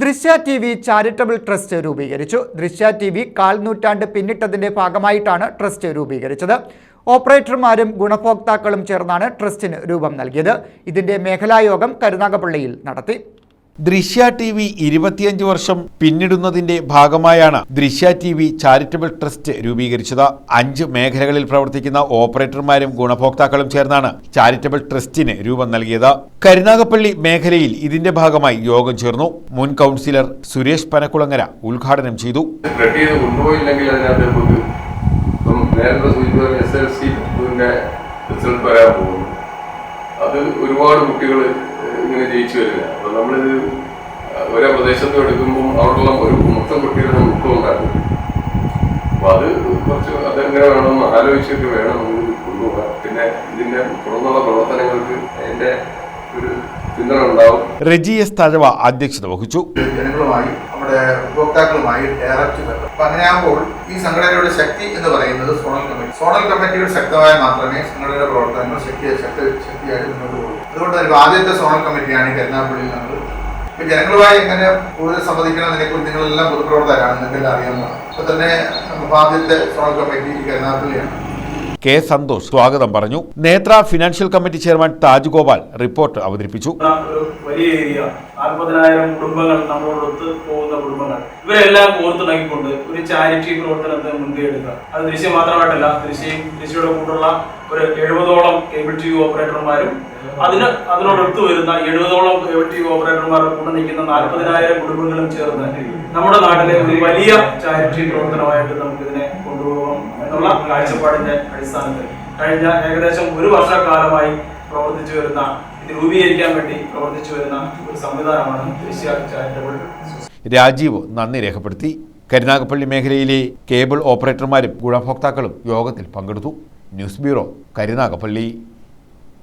ദൃശ്യ T V charitable trust രൂപീകരിച്ചു. ദൃശ്യ ടി വി കാൽ നൂറ്റാണ്ട് പിന്നിട്ടതിന്റെ ഭാഗമായിട്ടാണ് ട്രസ്റ്റ് രൂപീകരിച്ചത്. ഓപ്പറേറ്റർമാരും ഗുണഭോക്താക്കളും ചേർന്നാണ് ട്രസ്റ്റിന് രൂപം നൽകിയത്. ഇതിന്റെ മേഖലായോഗം കരുനാഗപ്പള്ളിയിൽ നടത്തി. ദൃശ്യ ടി വി ഇരുപത്തിയഞ്ച് വർഷം പിന്നിടുന്നതിന്റെ ഭാഗമായാണ് ദൃശ്യ ടി വി ചാരിറ്റബിൾ ട്രസ്റ്റ് രൂപീകരിച്ചത്. അഞ്ച് മേഖലകളിൽ പ്രവർത്തിക്കുന്ന ഓപ്പറേറ്റർമാരും ഗുണഭോക്താക്കളും ചേർന്നാണ് ചാരിറ്റബിൾ ട്രസ്റ്റിന് രൂപം നൽകിയത്. കരുനാഗപ്പള്ളി മേഖലയിൽ ഇതിന്റെ ഭാഗമായി യോഗം ചേർന്നു. മുൻ കൗൺസിലർ സുരേഷ് പനക്കുളങ്ങര ഉദ്ഘാടനം ചെയ്തു. അത് ഒരുപാട് കുട്ടികൾ ജയിച്ചു വരുന്നത് അപ്പൊ നമ്മളിത് ഓരോ പ്രദേശത്തും എടുക്കുമ്പോൾ അവിടെയുള്ള ഒരു മൊത്തം കുട്ടികളുടെ മുക്കം ഉണ്ടാക്കും. അപ്പൊ അത് കുറച്ച് അതെങ്ങനെ വേണമെന്ന് ആലോചിച്ചിട്ട് വേണം നമുക്ക് കൊണ്ടുപോകാം പിന്നെ ഇതിന്റെ തുടർന്നുള്ള പ്രവർത്തനങ്ങൾക്ക് അതിന്റെ ഉണ്ടാവും റെജി എസ് തഴവ അധ്യക്ഷത വഹിച്ചു. ജനങ്ങളുമായി നമ്മുടെ ഉപഭോക്താക്കളുമായി ഡയറക്റ്റ് ബന്ധം. അപ്പൊ അങ്ങനെയാകുമ്പോൾ ഈ സംഘടനയുടെ ശക്തി എന്ന് പറയുന്നത് സോണൽ കമ്മിറ്റി. സോണൽ കമ്മിറ്റികൾ ശക്തമായ മാത്രമേ സംഘടനയുടെ പ്രവർത്തനങ്ങൾ ശക്തി ശക്തി ശക്തിയായി മുന്നോട്ട് പോകും അതുകൊണ്ട് തന്നെ ആദ്യത്തെ സോണൽ കമ്മിറ്റിയാണ് കരുനാഗപ്പള്ളിയിൽ നമ്മൾ. ഇപ്പൊ ജനങ്ങളുമായി എങ്ങനെ കൂടുതൽ സംവദിക്കണമെന്നതിനെ കുറിച്ച് നിങ്ങളെല്ലാം പൊതുപ്രവർത്തകരാണ് നിങ്ങൾക്ക് അറിയാവുന്നതാണ്. അപ്പൊ തന്നെ നമുക്ക് ആദ്യത്തെ സോണൽ കമ്മിറ്റി കരുനാഗപ്പള്ളിയാണ് കെ സന്തോഷ് സ്വാഗതം പറഞ്ഞു. Netra financial committee chairman Taj Gopal report അവതരിപ്പിച്ചു. വലിയ ഏരിയ. നാൽപ്പതിനായിരം കുടുംബങ്ങൾ നമ്മളോടൊത്ത് പോകുന്ന കുടുംബങ്ങൾ. ഇവരെല്ലാം കോർത്തിണക്കിക്കൊണ്ട് ഒരു ചാരിറ്റി പ്രവർത്തനത്തെ മുൻകൈ എടുക്കുക. അത് ദൃശ്യം മാത്രമായിട്ടല്ല ദൃശ്യം ദൃശ്യയുടെ കൂട്ടുള്ള ഒരു എഴുപതോളം കേബിൾ ടി വി ഓപ്പറേറ്റർമാരും അതിന് അതിനോടൊത്ത് വരുന്ന എഴുപതോളം ഓപ്പറേറ്റർമാരുടെ കൂടെ നിൽക്കുന്ന നാൽപ്പതിനായിരം കുടുംബങ്ങളും ചേർന്ന് നമ്മുടെ നാട്ടിലെ ഒരു വലിയ ചാരിറ്റി പ്രവർത്തനമായിട്ട് നമുക്കിതിനെ കൊണ്ടുപോകാം എന്നുള്ള കാഴ്ചപ്പാടിന്റെ അടിസ്ഥാനത്തിൽ കഴിഞ്ഞ ഏകദേശം ഒരു വർഷക്കാലമായി പ്രവർത്തിച്ചു വരുന്ന ഇത് രൂപീകരിക്കാൻ വേണ്ടി പ്രവർത്തിച്ചു വരുന്ന ഒരു സംവിധാനമാണ് ദേശീയ ചാരിറ്റബിൾ രാജീവ് നന്ദി രേഖപ്പെടുത്തി. കരുനാഗപ്പള്ളി മേഖലയിലെ കേബിൾ ഓപ്പറേറ്റർമാരും ഗുണഭോക്താക്കളും യോഗത്തിൽ പങ്കെടുത്തു. News bureau Karunagappally.